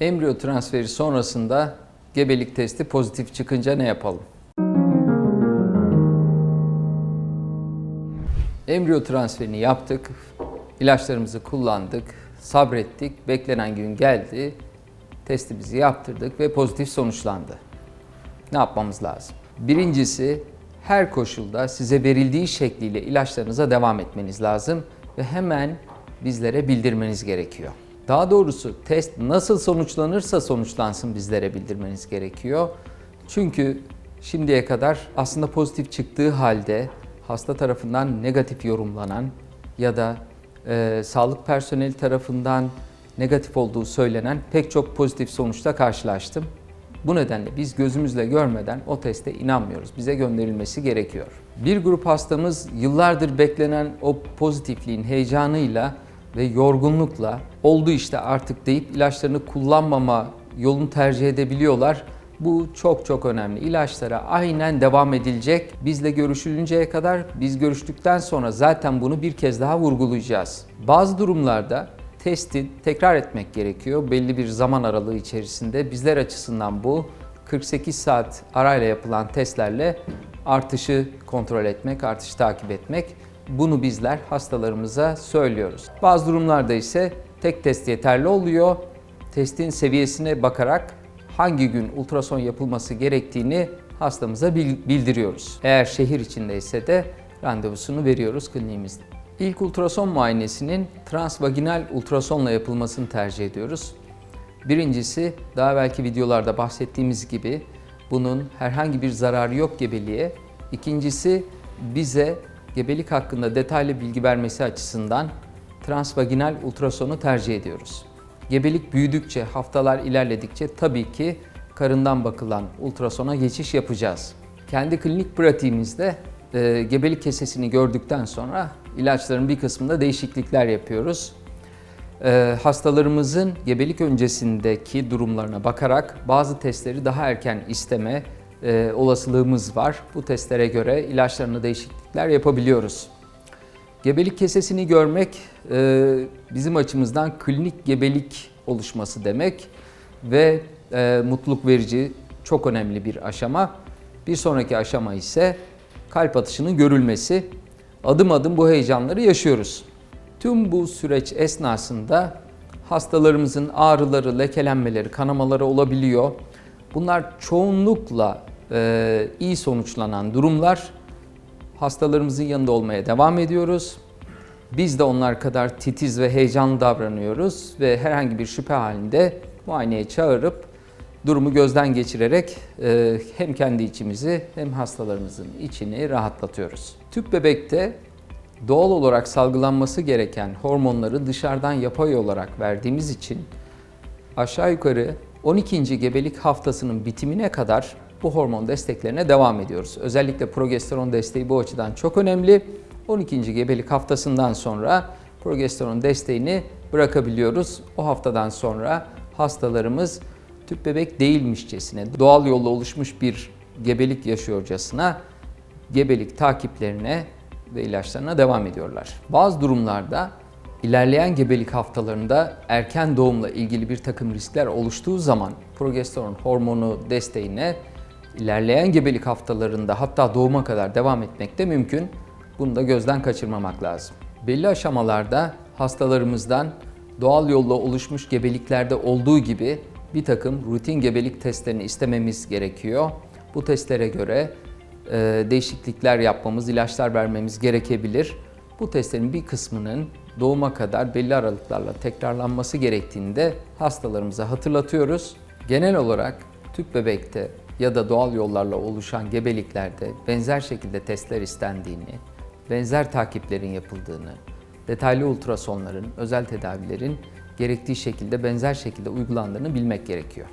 Embriyo transferi sonrasında gebelik testi pozitif çıkınca ne yapalım? Embriyo transferini yaptık, ilaçlarımızı kullandık, sabrettik, beklenen gün geldi, testimizi yaptırdık ve pozitif sonuçlandı. Ne yapmamız lazım? Birincisi her koşulda size verildiği şekliyle ilaçlarınıza devam etmeniz lazım ve hemen bizlere bildirmeniz gerekiyor. Daha doğrusu test nasıl sonuçlanırsa sonuçlansın bizlere bildirmeniz gerekiyor. Çünkü şimdiye kadar aslında pozitif çıktığı halde hasta tarafından negatif yorumlanan ya da e, sağlık personeli tarafından negatif olduğu söylenen pek çok pozitif sonuçla karşılaştım. Bu nedenle biz gözümüzle görmeden o teste inanmıyoruz. Bize gönderilmesi gerekiyor. Bir grup hastamız yıllardır beklenen o pozitifliğin heyecanıyla ve yorgunlukla oldu işte artık deyip ilaçlarını kullanmama yolunu tercih edebiliyorlar. Bu çok çok önemli. İlaçlara aynen devam edilecek. Bizle görüşülünceye kadar biz görüştükten sonra zaten bunu bir kez daha vurgulayacağız. Bazı durumlarda testi tekrar etmek gerekiyor belli bir zaman aralığı içerisinde. Bizler açısından bu 48 saat arayla yapılan testlerle artışı kontrol etmek, artışı takip etmek. Bunu bizler hastalarımıza söylüyoruz. Bazı durumlarda ise tek test yeterli oluyor. Testin seviyesine bakarak hangi gün ultrason yapılması gerektiğini hastamıza bildiriyoruz. Eğer şehir içindeyse de randevusunu veriyoruz kliniğimizde. İlk ultrason muayenesinin transvaginal ultrasonla yapılmasını tercih ediyoruz. Birincisi, daha belki videolarda bahsettiğimiz gibi bunun herhangi bir zararı yok gebeliğe. İkincisi, bize gebelik hakkında detaylı bilgi vermesi açısından transvaginal ultrasonu tercih ediyoruz. Gebelik büyüdükçe, haftalar ilerledikçe tabii ki karından bakılan ultrasona geçiş yapacağız. Kendi klinik pratiğimizde e, gebelik kesesini gördükten sonra ilaçların bir kısmında değişiklikler yapıyoruz. E, hastalarımızın gebelik öncesindeki durumlarına bakarak bazı testleri daha erken isteme e, olasılığımız var. Bu testlere göre ilaçlarına değişiklikler yapabiliyoruz. Gebelik kesesini görmek e, bizim açımızdan klinik gebelik oluşması demek ve e, mutluluk verici çok önemli bir aşama. Bir sonraki aşama ise kalp atışının görülmesi. Adım adım bu heyecanları yaşıyoruz. Tüm bu süreç esnasında hastalarımızın ağrıları, lekelenmeleri, kanamaları olabiliyor. Bunlar çoğunlukla e, iyi sonuçlanan durumlar. Hastalarımızın yanında olmaya devam ediyoruz. Biz de onlar kadar titiz ve heyecanlı davranıyoruz ve herhangi bir şüphe halinde muayeneye çağırıp durumu gözden geçirerek e, hem kendi içimizi hem hastalarımızın içini rahatlatıyoruz. Tüp bebekte doğal olarak salgılanması gereken hormonları dışarıdan yapay olarak verdiğimiz için aşağı yukarı 12. gebelik haftasının bitimine kadar bu hormon desteklerine devam ediyoruz. Özellikle progesteron desteği bu açıdan çok önemli. 12. gebelik haftasından sonra progesteron desteğini bırakabiliyoruz. O haftadan sonra hastalarımız tüp bebek değilmişçesine, doğal yolla oluşmuş bir gebelik yaşıyorcasına gebelik takiplerine ve ilaçlarına devam ediyorlar. Bazı durumlarda ilerleyen gebelik haftalarında erken doğumla ilgili bir takım riskler oluştuğu zaman progesteron hormonu desteğine ilerleyen gebelik haftalarında hatta doğuma kadar devam etmek de mümkün. Bunu da gözden kaçırmamak lazım. Belli aşamalarda hastalarımızdan doğal yolla oluşmuş gebeliklerde olduğu gibi bir takım rutin gebelik testlerini istememiz gerekiyor. Bu testlere göre e, değişiklikler yapmamız, ilaçlar vermemiz gerekebilir. Bu testlerin bir kısmının doğuma kadar belli aralıklarla tekrarlanması gerektiğini de hastalarımıza hatırlatıyoruz. Genel olarak tüp bebekte ya da doğal yollarla oluşan gebeliklerde benzer şekilde testler istendiğini, benzer takiplerin yapıldığını, detaylı ultrasonların, özel tedavilerin gerektiği şekilde benzer şekilde uygulandığını bilmek gerekiyor.